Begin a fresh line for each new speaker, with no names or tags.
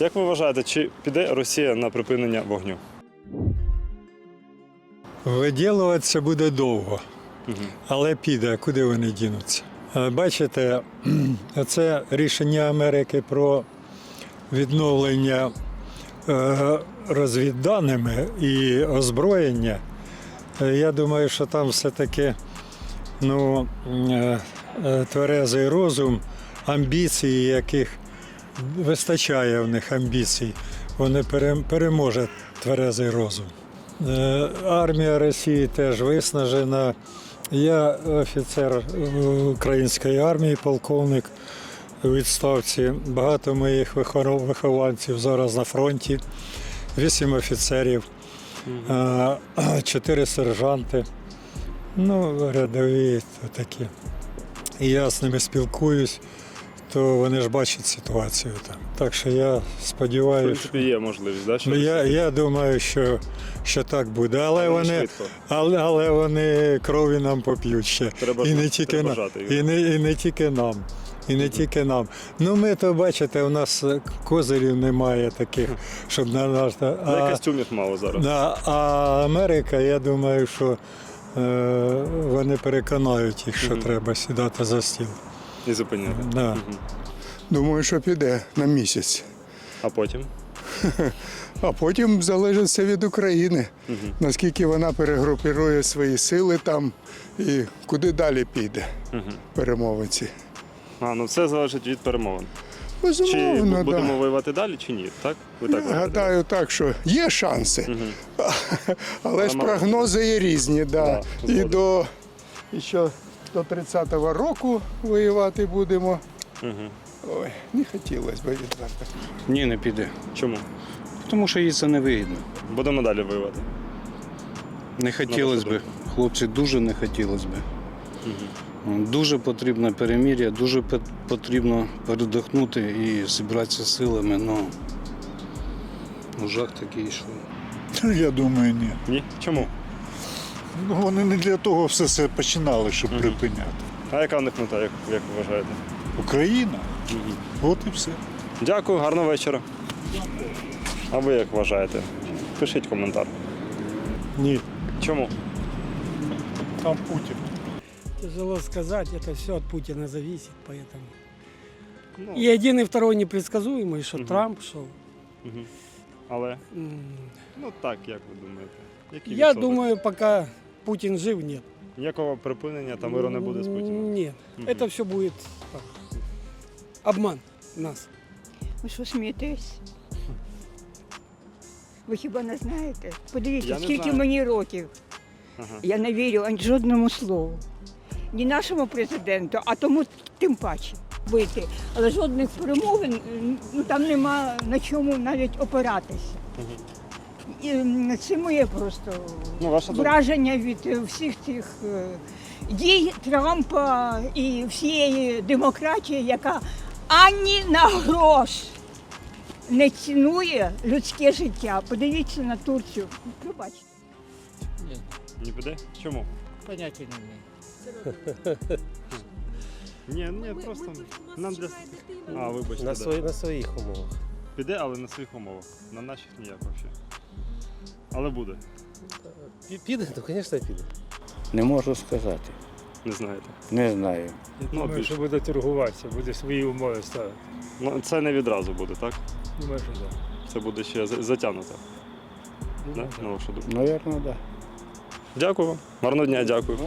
Як ви вважаєте, чи піде Росія на припинення вогню?
Виділуватися буде довго, але піде, куди вони дінуться. Бачите, це рішення Америки про відновлення е, розвідданими і озброєння. Е, Я думаю, що там все-таки ну, е, тверезий розум, амбіції, яких вистачає в них амбіцій, вони пере- переможе тверезий розум. Е, Армія Росії теж виснажена. Я офіцер е, української армії, полковник у відставці. Багато моїх вихованців зараз на фронті, вісім офіцерів, е, чотири сержанти. Ну, рядові такі. І я з ними спілкуюсь, то вони ж бачать ситуацію там. Так що я
В
сподіваюся.
принципі, є можливість, да? що
Ну, я, я думаю, що, що так буде. Але
Але
вони,
швидко.
але, але вони крові нам поп'ють ще.
Треба
і, не тільки
треба
на,
жати їх.
і, не, і не тільки нам. І не тільки нам. Ну ми то бачите, у нас е, козирів немає таких, щоб на наш.
Ну, і
А,
костюмів мало зараз.
да, а Америка, я думаю, що е, вони переконають їх, що треба сідати за стіл.
І зупиняти.
Да.
Мгм.
Думаю, що піде на місяць.
А потім?
А потім залежить все від України,
Мгм.
наскільки вона перегрупірує свої сили там і куди далі піде
Мгм.
перемовиці.
А, ну все залежить від перемовин. Чи
Безумовно,
будемо
да.
воювати далі, чи ні? Так? Ви так
Я
вважаєте?
гадаю так, що є шанси,
Мгм.
але ж прогнози є різні. Да.
Да,
і до, і що до 30-го року воювати будемо.
Мгм.
Ой, не хотілося б відверто.
Ні, не піде.
Чому?
Тому що їй це не вигідно.
Будемо далі воювати.
Не хотілося б. Хлопці, дуже не хотілося б. Дуже потрібне перемір'я, дуже потрібно передохнути і зібратися силами. Ну, ну, жах такий, що.
Я думаю, ні.
Ні? Чому?
Ну, вони не для того все це починали, щоб припиняти.
А яка в них мета, як, як ви вважаєте?
Україна, от і все.
Дякую, гарного вечора. А ви як вважаєте? Пишіть коментар.
Ні.
Чому?
Там Путін.
Тяжело сказать, это все от Путина зависит, поэтому.
Ну,
И один, и второй непредсказуемый, что Трамп, что...
мгм. Але, ну так, як ви думаєте? Який
Я
відсоток?
думаю, пока Путин жив, нет.
Ніякого припинення та миру не буде з Путіним.
Нет,
Мгм.
это все будет так, обман нас.
Ви що смієтесь? Ви хіба не знаєте? Подивіться,
Я не
скільки
знаю.
мені років.
Ага.
Я не вірю ані жодному слову. Ні нашому президенту, а тому тим паче бити. Але жодних перемовин ну, там нема на чому навіть опиратися. І це моє просто
Ну, ваша думка.
враження від е, всіх цих е, дій Трампа і всієї демократії, яка ані на грош не цінує людське життя. Подивіться на Турцію. Пробачте.
Не піде? Чому?
Поняття не маю.
Ні, ні, просто нам для. А, вибачте.
На,
да.
свої, на своїх умовах.
Піде, але на своїх умовах. На наших ніяк взагалі. Але буде.
Пі- Піде, то, звісно, піде.
Не можу сказати.
Не знаєте.
Не знаю.
Ну, більше.
що буде торгуватися, буде свої умови ставити.
ну, це не відразу буде, так?
Думаю, що так.
Це буде ще за- затягнуто. Да?
Так.
На вашу думку.
Навірно, так.
Дякую вам. Гарного дня, дякую.